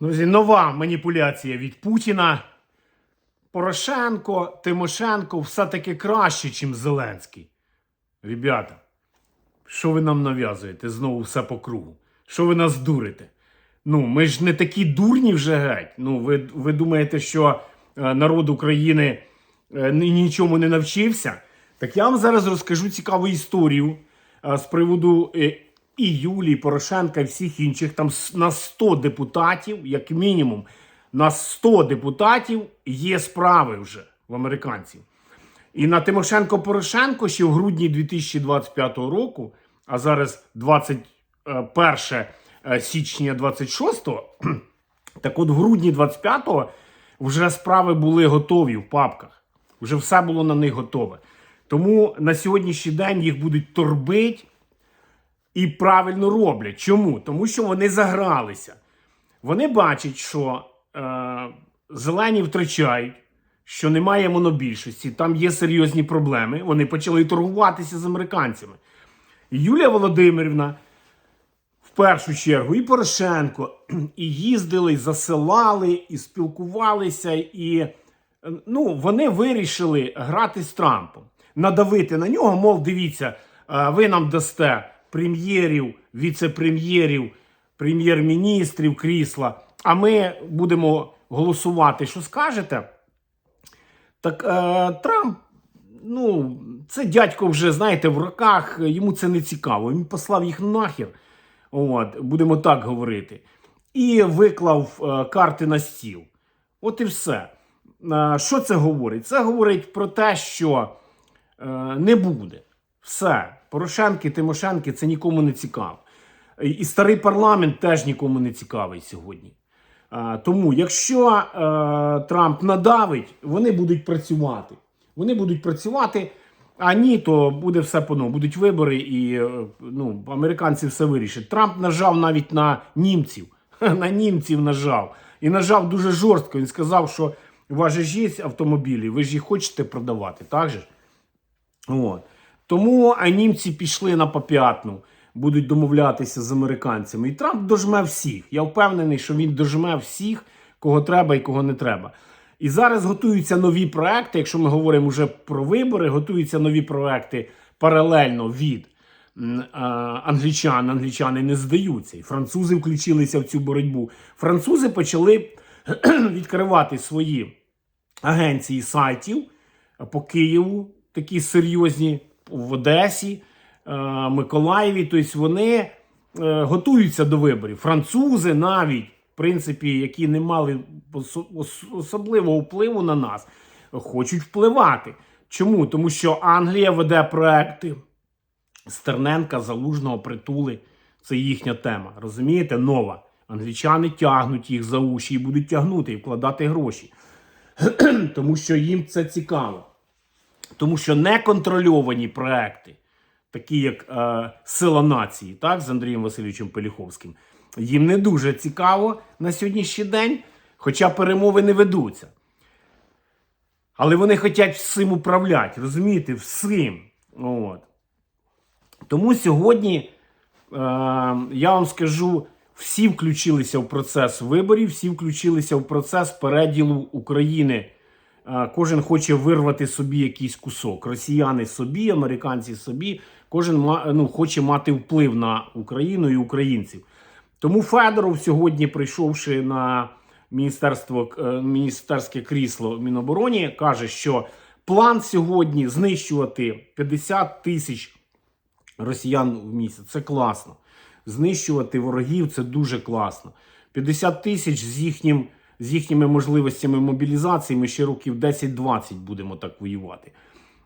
Друзі, нова маніпуляція від Путіна. Порошенко, Тимошенко все-таки краще, ніж Зеленський. Ребята, що ви нам нав'язуєте знову все по кругу? Що ви нас дурите? Ну, ми ж не такі дурні вже геть. Ну, ви, ви думаєте, що е, народ України е, нічому не навчився? Так я вам зараз розкажу цікаву історію е, з приводу і Юлії Порошенка, і всіх інших. Там на 100 депутатів, як мінімум, на 100 депутатів є справи вже в американців. І на Тимошенко Порошенко ще в грудні 2025 року, а зараз 21 е, січня 26-го, так от в грудні 25-го вже справи були готові в папках. Вже все було на них готове. Тому на сьогоднішній день їх будуть торбить і правильно роблять. Чому? Тому що вони загралися. Вони бачать, що е, зелені втрачають, що немає монобільшості, там є серйозні проблеми. Вони почали торгуватися з американцями. І Юлія Володимирівна в першу чергу і Порошенко, і їздили, засилали, і спілкувалися, і ну, вони вирішили грати з Трампом, надавити на нього, мов, дивіться, е, ви нам дасте прем'єрів, віце-прем'єрів, прем'єр-міністрів крісла, а ми будемо голосувати, що скажете. Так е, Трамп, ну, це дядько вже, знаєте, в роках, йому це не цікаво. Він послав їх нахер. От, будемо так говорити. І виклав е, карти на стіл. От і все. Е, що це говорить? Це говорить про те, що е, не буде. Все. Порошенки, Тимошенки це нікому не цікаво. І- старий парламент теж нікому не цікавий сьогодні. А, тому, якщо е, Трамп надавить, вони будуть працювати. Вони будуть працювати, а ні, то буде все по новому. Будуть вибори, і е, ну, американці все вирішать. Трамп нажав навіть на німців. На німців нажав. І нажав дуже жорстко. Він сказав, що у вас же є автомобілі, ви ж їх хочете продавати, так же? От. Тому а німці пішли на поп'ятну, будуть домовлятися з американцями. І Трамп дожме всіх. Я впевнений, що він дожме всіх, кого треба і кого не треба. І зараз готуються нові проекти. Якщо ми говоримо вже про вибори, готуються нові проекти паралельно від а, англічан. Англічани не здаються. І французи включилися в цю боротьбу. Французи почали відкривати свої агенції сайтів по Києву, такі серйозні в Одесі, е, Миколаєві. Тобто вони е, готуються до виборів. Французи навіть, в принципі, які не мали особливого впливу на нас, хочуть впливати. Чому? Тому що Англія веде проекти Стерненка, Залужного, притули. Це їхня тема. Розумієте? Нова. Англічани тягнуть їх за уші і будуть тягнути і вкладати гроші. Тому що їм це цікаво. Тому що неконтрольовані проекти, такі як е, Сила нації, так, з Андрієм Васильовичем Пеліховським, їм не дуже цікаво на сьогоднішній день, хоча перемови не ведуться. Але вони хочуть всім управляти, розумієте, всім. От. Тому сьогодні е, я вам скажу, всі включилися в процес виборів, всі включилися в процес переділу України. Е, кожен хоче вирвати собі якийсь кусок. Росіяни собі, американці собі. Кожен ну, хоче мати вплив на Україну і українців. Тому Федоров сьогодні, прийшовши на міністерство е, міністерське крісло в Мінобороні, каже, що план сьогодні знищувати 50 тисяч росіян в місяць. Це класно. Знищувати ворогів це дуже класно. 50 тисяч з, їхнім, з їхніми можливостями мобілізації ми ще років 10-20 будемо так воювати.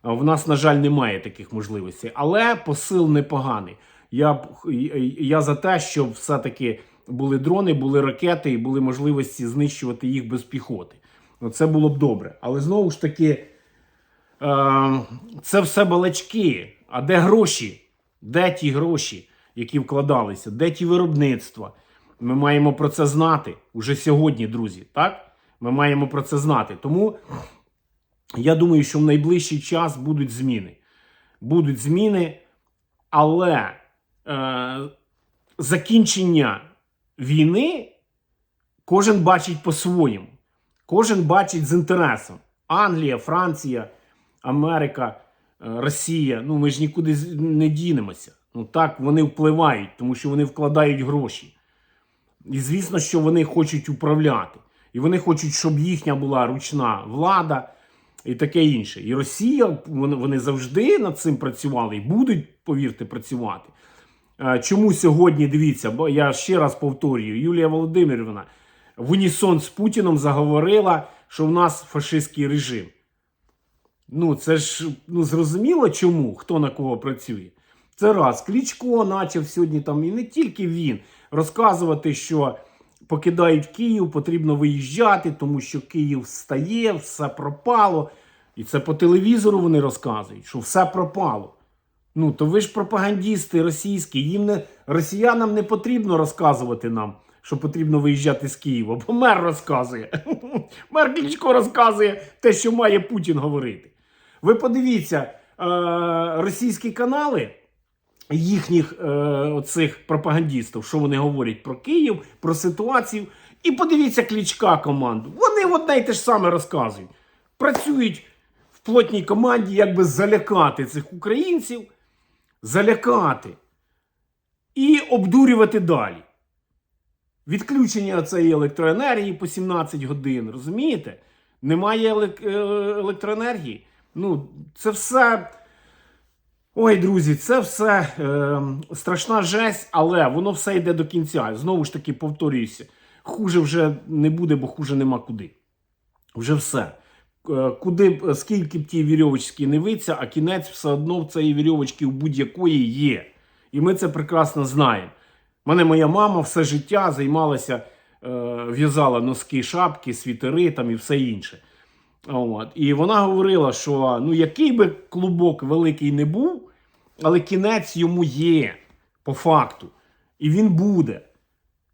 В нас, на жаль, немає таких можливостей. Але посил непоганий. Я, я за те, щоб все-таки були дрони, були ракети і були можливості знищувати їх без піхоти. Ну, Це було б добре. Але знову ж таки, Е, це все балачки. А де гроші? Де ті гроші, які вкладалися? Де ті виробництва? Ми маємо про це знати уже сьогодні, друзі. Так? Ми маємо про це знати. Тому я думаю, що в найближчий час будуть зміни. Будуть зміни, але е, закінчення війни Кожен бачить по-своєму. Кожен бачить з інтересом. Англія, Франція, Америка, е, Росія. Ну, ми ж нікуди не дінемося. Ну так, вони впливають, тому що вони вкладають гроші. І звісно, що вони хочуть управляти. І вони хочуть, щоб їхня була ручна влада і таке інше. І Росія, вони, завжди над цим працювали і будуть, повірте, працювати. Е, Чому сьогодні дивіться, бо я ще раз повторюю, Юлія Володимирівна в унісон з Путіном заговорила, що в нас фашистський режим. Ну, це ж ну, зрозуміло, чому, хто на кого працює. Це раз. Клічко почав сьогодні там, і не тільки він, розказувати, що покидають Київ, потрібно виїжджати, тому що Київ встає, все пропало. І це по телевізору вони розказують, що все пропало. Ну, то ви ж пропагандісти російські, їм не росіянам не потрібно розказувати нам, що потрібно виїжджати з Києва, бо мер розказує. Мер Кличко розказує те, що має Путін говорити. Ви подивіться, е, російські канали їхніх е, оцих пропагандістів, що вони говорять про Київ, про ситуацію. І подивіться Кличка команду. Вони одне й те ж саме розказують. Працюють в плотній команді, якби залякати цих українців, залякати і обдурювати далі. Відключення цієї електроенергії по 17 годин, розумієте? Немає е, електроенергії. Ну, це все. Ой, друзі, це все е, страшна жесть, але воно все йде до кінця. Знову ж таки, повторююся, хуже вже не буде, бо хуже нема куди. Вже все. Е, Куди б, скільки б ті вірьовочки не виться, а кінець все одно в цієї вірьовочки у будь-якої є. І ми це прекрасно знаємо. Мене моя мама все життя займалася, е, в'язала носки, шапки, світери там і все інше. От. І вона говорила, що ну який би клубок великий не був, але кінець йому є по факту. І він буде.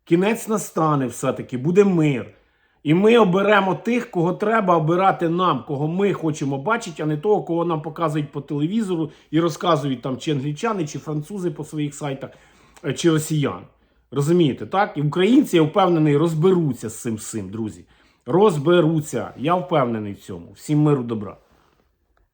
Кінець настане все-таки, буде мир. І ми оберемо тих, кого треба обирати нам, кого ми хочемо бачити, а не того, кого нам показують по телевізору і розказують там чи англічани, чи французи по своїх сайтах, е, чи росіяни. Розумієте, так? І українці, я впевнений, розберуться з цим всім, друзі. Розберуться. Я впевнений в цьому. Всім миру добра.